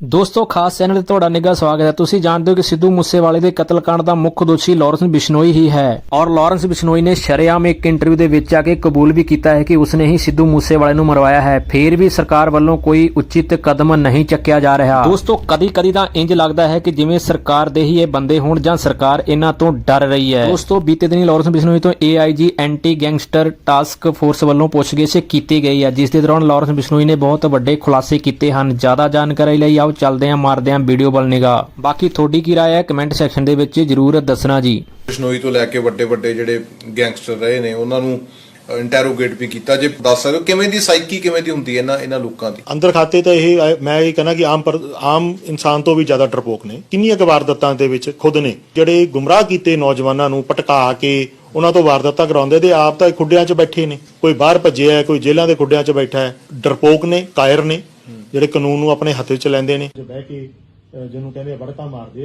ਦੋਸਤੋ, ਖਾਸ ਚੈਨਲ ਤੇ ਤੁਹਾਡਾ ਨਿੱਘਾ ਸਵਾਗਤ ਹੈ। ਤੁਸੀਂ ਜਾਣਦੇ ਹੋ ਕਿ ਸਿੱਧੂ ਮੂਸੇਵਾਲੇ ਦੇ ਕਤਲकांड ਦਾ ਮੁੱਖ ਦੋਸ਼ੀ ਲਾਰੈਂਸ ਬਿਸ਼ਨੋਈ ਹੀ ਹੈ। ਔਰ ਲਾਰੈਂਸ ਬਿਸ਼ਨੋਈ ਨੇ ਸ਼ਰੇਆਮ ਇੱਕ ਇੰਟਰਵਿਊ ਦੇ ਵਿੱਚ ਆ ਕੇ ਕਬੂਲ ਵੀ ਕੀਤਾ ਹੈ ਕਿ ਉਸਨੇ ਹੀ ਸਿੱਧੂ ਮੂਸੇਵਾਲੇ ਨੂੰ ਮਰਵਾਇਆ ਹੈ। ਫੇਰ ਵੀ ਸਰਕਾਰ ਵੱਲੋਂ ਕੋਈ ਉਚਿਤ ਕਦਮ ਨਹੀਂ ਚੱਕਿਆ ਜਾ ਰਿਹਾ। ਦੋਸਤੋ ਕਦੀ ਕਦੀ ਤਾਂ ਇੰਜ ਲੱਗਦਾ ਹੈ ਕਿ ਜਿਵੇਂ ਸਰਕਾਰ ਦੇ ਹੀ ਇਹ ਬੰਦੇ ਹੋਣ ਜਾਂ ਸਰਕਾਰ ਇਹਨਾਂ ਤੋਂ ਡਰ ਰਹੀ ਹੈ। ਦੋਸਤੋ, ਬੀਤੇ ਦਿਨੀ ਲਾਰੈਂਸ ਬਿਸ਼ਨੋਈ ਤੋਂ AIG anti gangster task force ਵੱਲੋਂ ਪੁੱਛਗਿੱਛ ਕੀਤੀ ਗਈ ਹੈ। ਜਿਸ ਦੇ ਦੌਰਾਨ ਲਾਰੈਂਸ ਬਿਸ਼ਨੋਈ ਨੇ ਬਹੁਤ ਵੱਡੇ ਖੁਲਾਸੇ ਕੀਤੇ ਹਨ। ਜ਼ਿਆਦਾ ਜਾਣਕਾਰੀ ਲਈ ਆਓ ਚੱਲਦੇ ਹਾਂ ਮਾਰਦੇ ਹਾਂ ਵੀਡੀਓ ਵੱਲ ਨਿਗਾਹ। ਬਾਕੀ ਤੁਹਾਡੀ ਕੀ ਰਾਏ ਹੈ? ਕਮੈਂਟ ਸੈਕਸ਼ਨ ਦੇ ਵਿੱਚ ਜਰੂਰ ਦੱਸਣਾ ਜੀ। ਬਿਸ਼ਨੋਈ ਤੋਂ ਲੈ ਕੇ ਵੱਡੇ ਵੱਡੇ ਜਿਹੜੇ ਗੈਂਗਸਟਰ ਰਹੇ ਨੇ ਉਹਨਾਂ ਨੂੰ ਇੰਟਰੋਗੇਟ ਵੀ ਕੀਤਾ। ਜੇ ਦੱਸ ਸਕਦੇ ਹੋ ਕਿਵੇਂ ਦੀ ਸਾਈਕੀ ਕਿਵੇਂ ਦੀ ਹੁੰਦੀ ਹੈ ਇਹਨਾਂ ਇਹਨਾਂ ਲੋਕਾਂ ਦੀ? ਅੰਦਰ ਖਾਤੇ ਤਾਂ ਇਹ ਮੈਂ ਇਹ ਕਹਿੰਦਾ ਕਿ ਆਮ ਪਰ ਆਮ ਇਨਸਾਨ ਤੋਂ ਵੀ ਜ਼ਿਆਦਾ ਡਰਪੋਕ ਨੇ। ਕਿੰਨੀਆਂ ਕੁ ਵਾਰਦਾਤਾਂ ਦੇ ਵਿੱਚ ਖੁਦ ਨੇ? ਜਿਹੜੇ ਗੁੰਮਰਾਹ ਕੀਤੇ ਨੌਜਵਾਨਾਂ ਨੂੰ ਭਟਕਾ ਕੇ ਉਹਨਾਂ ਤੋਂ ਵਾਰਦਾਤਾਂ ਕਰਾਉਂਦੇ ਤੇ ਆਪ ਤਾਂ ਖੁੱਡਿਆਂ 'ਚ ਬੈਠੇ ਨੇ। ਕੋਈ ਬਾਹਰ ਭੱਜਿਆ ਹੈ ਕੋਈ ਜੇਲ੍ਹਾਂ ਦੇ ਖੁੱਡਿਆਂ 'ਚ ਬੈਠਾ ਹੈ। ਡਰਪੋਕ ਨੇ ਕਾਇਰ ਨੇ। ਜਿਹੜੇ ਕਾਨੂੰਨ ਨੂੰ ਆਪਣੇ ਹੱਥ ਵਿੱਚ ਲੈਂਦੇ ਨੇ। ਜੋ ਬਹਿ ਕੇ ਜਿਹਨੂੰ ਕਹਿੰਦੇ ਵੜਕਾ ਮਾਰਦੇ ਆ।